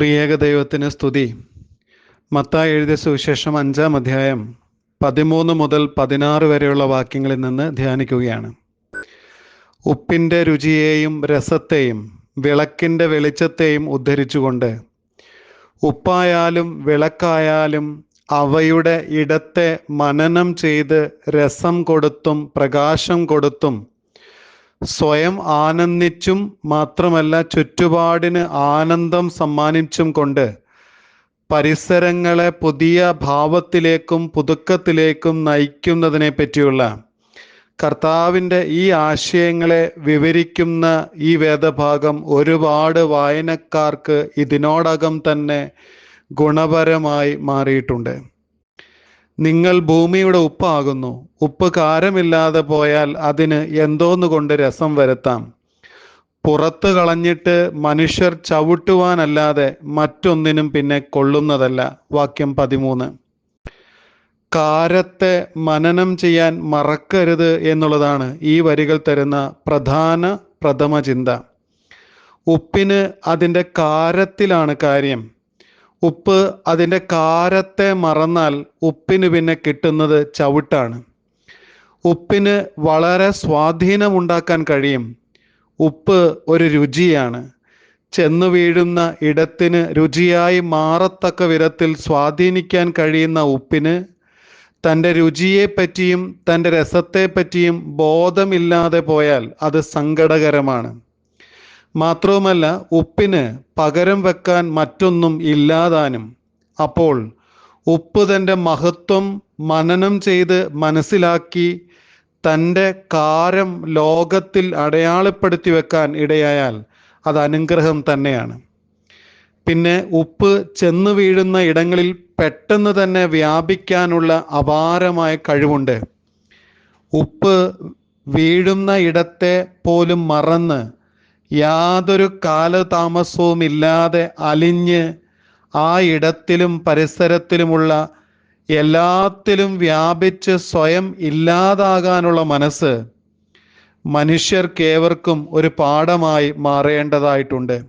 ത്രിയേക ദൈവത്തിന് സ്തുതി. മത്തായി എഴുതിയ സുവിശേഷം അഞ്ചാം അധ്യായം പതിമൂന്ന് മുതൽ പതിനാറ് വരെയുള്ള വാക്യങ്ങളിൽ നിന്ന് ധ്യാനിക്കുകയാണ്. ഉപ്പിന്റെ രുചിയെയും രസത്തെയും വിളക്കിന്റെ വെളിച്ചത്തെയും ഉദ്ധരിച്ചുകൊണ്ട് ഉപ്പായാലും വിളക്കായാലും അവയുടെ ഇടത്തെ മനനം ചെയ്ത് രസം കൊടുത്തും പ്രകാശം കൊടുത്തും സ്വയം ആനന്ദിച്ചും മാത്രമല്ല ചുറ്റുപാടിന് ആനന്ദം സമ്മാനിച്ചും കൊണ്ട് പരിസരങ്ങളെ പുതിയ ഭാവത്തിലേക്കും പുതുക്കത്തിലേക്കും നയിക്കുന്നതിനെ പറ്റിയുള്ള കർത്താവിന്റെ ഈ ആശയങ്ങളെ വിവരിക്കുന്ന ഈ വേദഭാഗം ഒരുപാട് വായനക്കാർക്ക് ഇതിനോടകം തന്നെ ഗുണപരമായി മാറിയിട്ടുണ്ട്. നിങ്ങൾ ഭൂമിയുടെ ഉപ്പാകുന്നു. ഉപ്പ് കാരമില്ലാതെ പോയാൽ അതിന് എന്തോന്ന് കൊണ്ട് രസം വരുത്താം. പുറത്ത് കളഞ്ഞിട്ട് മനുഷ്യർ ചവിട്ടുവാനല്ലാതെ മറ്റൊന്നിനും പിന്നെ കൊള്ളുന്നതല്ല. വാക്യം പതിമൂന്ന്. കാരത്തെ മനനം ചെയ്യാൻ മറക്കരുത് എന്നുള്ളതാണ് ഈ വരികൾ തരുന്ന പ്രധാന പ്രഥമ ചിന്ത. ഉപ്പിന് അതിന്റെ കാരത്തിലാണ് കാര്യം. ഉപ്പ് അതിന്റെ കാരത്തെ മറന്നാൽ ഉപ്പിന് പിന്നെ കിട്ടുന്നത് ചവിട്ടാണ്. ഉപ്പിന് വളരെ സ്വാധീനമുണ്ടാക്കാൻ കഴിയും. ഉപ്പ് ഒരു രുചിയാണ്. ചെന്നു വീഴുന്ന ഇടത്തിന് രുചിയായി മാറത്തക്ക വിധത്തിൽ സ്വാധീനിക്കാൻ കഴിയുന്ന ഉപ്പിന് തന്റെ രുചിയെപ്പറ്റിയും തന്റെ രസത്തെപ്പറ്റിയും ബോധമില്ലാതെ പോയാൽ അത് സങ്കടകരമാണ്. മാത്രവുമല്ല ഉപ്പിന് പകരം വെക്കാൻ മറ്റൊന്നും ഇല്ലാതാനും. അപ്പോൾ ഉപ്പ് തന്റെ മഹത്വം മനനം ചെയ്ത് മനസ്സിലാക്കി തന്റെ കാരം ലോകത്തിൽ അടയാളപ്പെടുത്തി വെക്കാൻ ഇടയായാൽ അത് അനുഗ്രഹം തന്നെയാണ്. പിന്നെ ഉപ്പ് ചെന്നു വീഴുന്ന ഇടങ്ങളിൽ പെട്ടെന്ന് തന്നെ വ്യാപിക്കാനുള്ള അപാരമായ കഴിവുണ്ട്. ഉപ്പ് വീഴുന്ന ഇടത്തെ പോലും മറന്ന് യാതൊരു കാലതാമസവും ഇല്ലാതെ അലിഞ്ഞ് ആ ഇടത്തിലും പരിസരത്തിലുമുള്ള എല്ലാത്തിലും വ്യാപിച്ച് സ്വയം ഇല്ലാതാകാനുള്ള മനസ്സ് മനുഷ്യർക്കേവർക്കും ഒരു പാഠമായി മാറേണ്ടതായിട്ടുണ്ട്.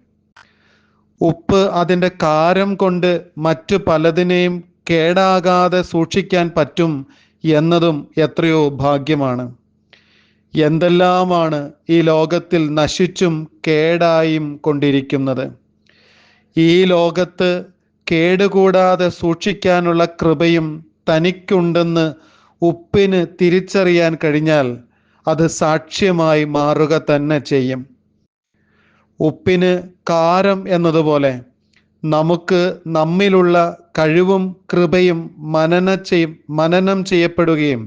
ഉപ്പ് അതിന്റെ കാരം കൊണ്ട് മറ്റു പലതിനെയും കേടാകാതെ സൂക്ഷിക്കാൻ പറ്റും എന്നതും എത്രയോ ഭാഗ്യമാണ്. എന്തെല്ലാമാണ് ഈ ലോകത്തിൽ നശിച്ചും കേടായും കൊണ്ടിരിക്കുന്നത്? ഈ ലോകത്ത് കേടുകൂടാതെ സൂക്ഷിക്കാനുള്ള കൃപയും തനിക്കുണ്ടെന്ന് ഉപ്പിന് തിരിച്ചറിയാൻ കഴിഞ്ഞാൽ അത് സാക്ഷ്യമായി മാറുക തന്നെ ചെയ്യും. ഉപ്പിന് കാരം എന്നതുപോലെ നമുക്ക് നമ്മിലുള്ള കഴിവും കൃപയും മനന ചെയ് മനനം ചെയ്യപ്പെടുകയും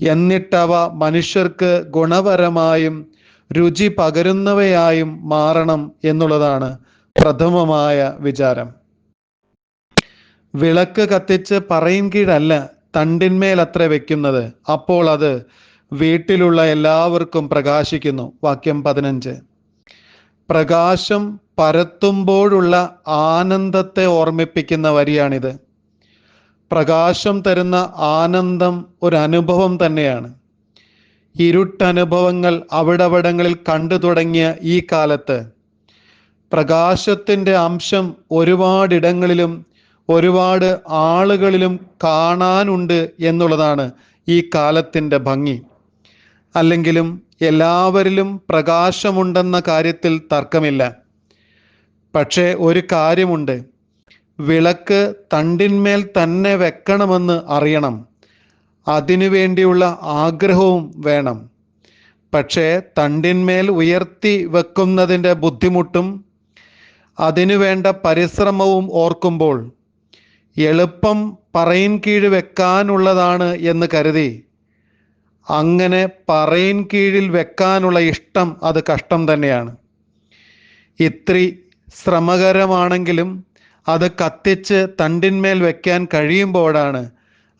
എന്നിട്ടവ മനുഷ്യർക്ക് ഗുണപരമായും രുചി പകരുന്നവയായും മാറണം എന്നുള്ളതാണ് പ്രഥമമായ വിചാരം. വിളക്ക് കത്തിച്ച് പറയും കീഴല്ല തണ്ടിന്മേൽ അത്ര വെക്കുന്നത്. അപ്പോൾ അത് വീട്ടിലുള്ള എല്ലാവർക്കും പ്രകാശിക്കുന്നു. വാക്യം പതിനഞ്ച്. പ്രകാശം പരത്തുമ്പോഴുള്ള ആനന്ദത്തെ ഓർമ്മിപ്പിക്കുന്ന വരിയാണിത്. പ്രകാശം തരുന്ന ആനന്ദം ഒരു അനുഭവം തന്നെയാണ്. ഇരുട്ടനുഭവങ്ങൾ അവിടവിടങ്ങളിൽ കണ്ടു തുടങ്ങിയ ഈ കാലത്ത് പ്രകാശത്തിന്റെ അംശം ഒരുപാടിടങ്ങളിലും ഒരുപാട് ആളുകളിലും കാണാനുണ്ട് എന്നുള്ളതാണ് ഈ കാലത്തിന്റെ ഭംഗി. അല്ലെങ്കിലും എല്ലാവരിലും പ്രകാശമുണ്ടെന്ന കാര്യത്തിൽ തർക്കമില്ല. പക്ഷേ ഒരു കാര്യമുണ്ട്. വിളക്ക് തണ്ടിന്മേൽ തന്നെ വെക്കണമെന്ന് അറിയണം. അതിനു വേണ്ടിയുള്ള ആഗ്രഹവും വേണം. പക്ഷേ തണ്ടിന്മേൽ ഉയർത്തി വെക്കുന്നതിന്റെ ബുദ്ധിമുട്ടും അതിനു വേണ്ട പരിശ്രമവും ഓർക്കുമ്പോൾ എളുപ്പം പറയിൻ കീഴ് വെക്കാനുള്ളതാണ് എന്ന് കരുതി. അങ്ങനെ പറയിൻ കീഴിൽ വെക്കാനുള്ള ഇഷ്ടം അത് കഷ്ടം തന്നെയാണ്. ഇത്രി ശ്രമകരമാണെങ്കിലും അത് കത്തിച്ച് തണ്ടിന്മേൽ വെക്കാൻ കഴിയുമ്പോഴാണ്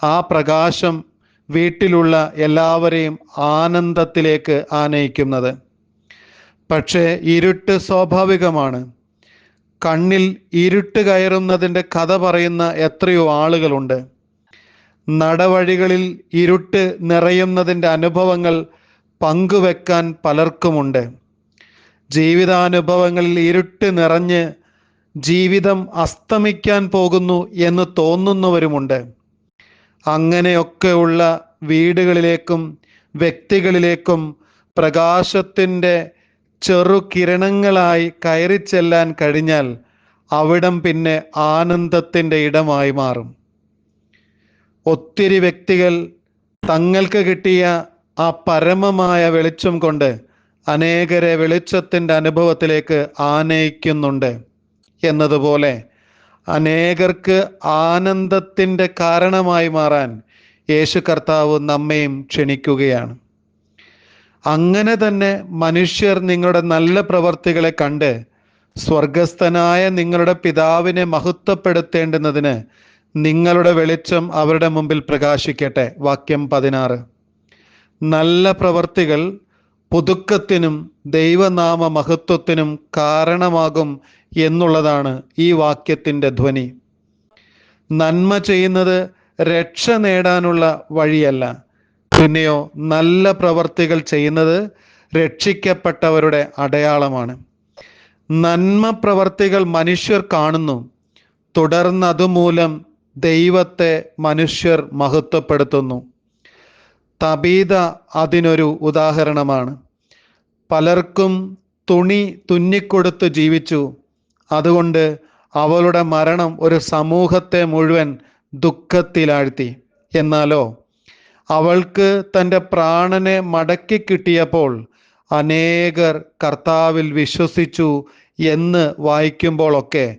ആ പ്രകാശം വീട്ടിലുള്ള എല്ലാവരെയും ആനന്ദത്തിലേക്ക് ആനയിക്കുന്നത്. പക്ഷേ ഇരുട്ട് സ്വാഭാവികമാണ്. കണ്ണിൽ ഇരുട്ട് കയറുന്നതിന്റെ കഥ പറയുന്ന എത്രയോ ആളുകളുണ്ട്. നടവഴികളിൽ ഇരുട്ട് നിറയുന്നതിന്റെ അനുഭവങ്ങൾ പങ്കുവെക്കാൻ പലർക്കുമുണ്ട്. ജീവിതാനുഭവങ്ങളിൽ ഇരുട്ട് നിറഞ്ഞ് ജീവിതം അസ്തമിക്കാൻ പോകുന്നു എന്ന് തോന്നുന്നവരുമുണ്ട്. അങ്ങനെയൊക്കെയുള്ള വീടുകളിലേക്കും വ്യക്തികളിലേക്കും പ്രകാശത്തിന്റെ ചെറുകിരണങ്ങളായി കയറി ചെല്ലാൻ കഴിഞ്ഞാൽ അവിടം പിന്നെ ആനന്ദത്തിന്റെ ഇടമായി മാറും. ഒത്തിരി വ്യക്തികൾ തങ്ങൾക്ക് കിട്ടിയ ആ പരമമായ വെളിച്ചം കൊണ്ട് അനേകരെ വെളിച്ചത്തിന്റെ അനുഭവത്തിലേക്ക് ആനയിക്കുന്നുണ്ട്. എന്നതുപോലെ അനേകർക്ക് ആനന്ദത്തിന്റെ കാരണമായി മാറാൻ യേശു കർത്താവ് നമ്മയും ക്ഷണിക്കുകയാണ്. അങ്ങനെ തന്നെ മനുഷ്യർ നിങ്ങളുടെ നല്ല പ്രവർത്തികളെ കണ്ട് സ്വർഗസ്ഥനായ നിങ്ങളുടെ പിതാവിനെ മഹത്വപ്പെടുത്തേണ്ടുന്നതിന് നിങ്ങളുടെ വെളിച്ചം അവരുടെ മുമ്പിൽ പ്രകാശിക്കട്ടെ. വാക്യം പതിനാറ്. നല്ല പ്രവർത്തികൾ പുതുക്കത്തിനും ദൈവനാമ മഹത്വത്തിനും കാരണമാകും എന്നുള്ളതാണ് ഈ വാക്യത്തിന്റെ ധ്വനി. നന്മ ചെയ്യുന്നത് രക്ഷ നേടാനുള്ള വഴിയല്ല. പിന്നെയോ നല്ല പ്രവർത്തികൾ ചെയ്യുന്നത് രക്ഷിക്കപ്പെട്ടവരുടെ അടയാളമാണ്. നന്മ പ്രവർത്തികൾ മനുഷ്യർ കാണുന്നു. തുടർന്ന് അതുമൂലം ദൈവത്തെ മനുഷ്യർ മഹത്വപ്പെടുത്തുന്നു. തബീത അതിനൊരു ഉദാഹരണമാണ്. പലർക്കും തുണി തുന്നിക്കൊടുത്ത് ജീവിച്ചു. അതുകൊണ്ട് അവളുടെ മരണം ഒരു സമൂഹത്തെ മുഴുവൻ ദുഃഖത്തിലാഴ്ത്തി. എന്നാലോ അവൾക്ക് തന്റെ പ്രാണനെ മടക്കി കിട്ടിയപ്പോൾ അനേകർ കർത്താവിൽ വിശ്വസിച്ചു എന്ന് വായിക്കുമ്പോഴൊക്കെ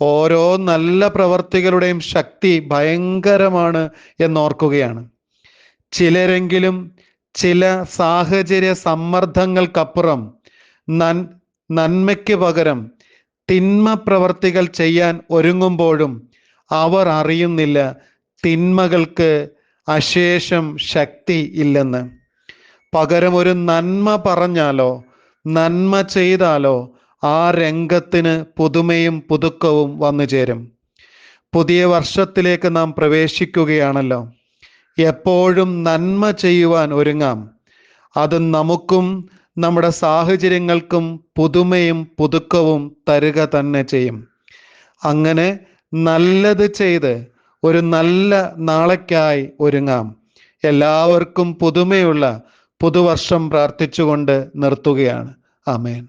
ഓരോ നല്ല പ്രവർത്തികളുടെയും ശക്തി ഭയങ്കരമാണ് എന്നോർക്കുകയാണ്. ചിലരെങ്കിലും ചില സാഹചര്യ സമ്മർദ്ദങ്ങൾക്കപ്പുറം നൻ നന്മയ്ക്ക് പകരം തിന്മ പ്രവർത്തികൾ ചെയ്യാൻ ഒരുങ്ങുമ്പോഴും അവർ അറിയുന്നില്ല തിന്മകൾക്ക് അശേഷം ശക്തി ഇല്ലെന്ന്. പകരം ഒരു നന്മ പറഞ്ഞാലോ നന്മ ചെയ്താലോ ആ രംഗത്തിന് പുതുമയും പുതുക്കവും വന്നു ചേരും. പുതിയ വർഷത്തിലേക്ക് നാം പ്രവേശിക്കുകയാണല്ലോ. എപ്പോഴും നന്മ ചെയ്യുവാൻ ഒരുങ്ങാം. അത് നമുക്കും നമ്മുടെ സാഹചര്യങ്ങൾക്കും പുതുമയും പുതുക്കവും തരുക തന്നെ ചെയ്യും. അങ്ങനെ നല്ലത് ചെയ്ത് ഒരു നല്ല നാളേക്കായി ഒരുങ്ങാം. എല്ലാവർക്കും പുതുമയുള്ള പുതുവർഷം പ്രാർത്ഥിച്ചുകൊണ്ട് നിർത്തുകയാണ്. ആമേൻ.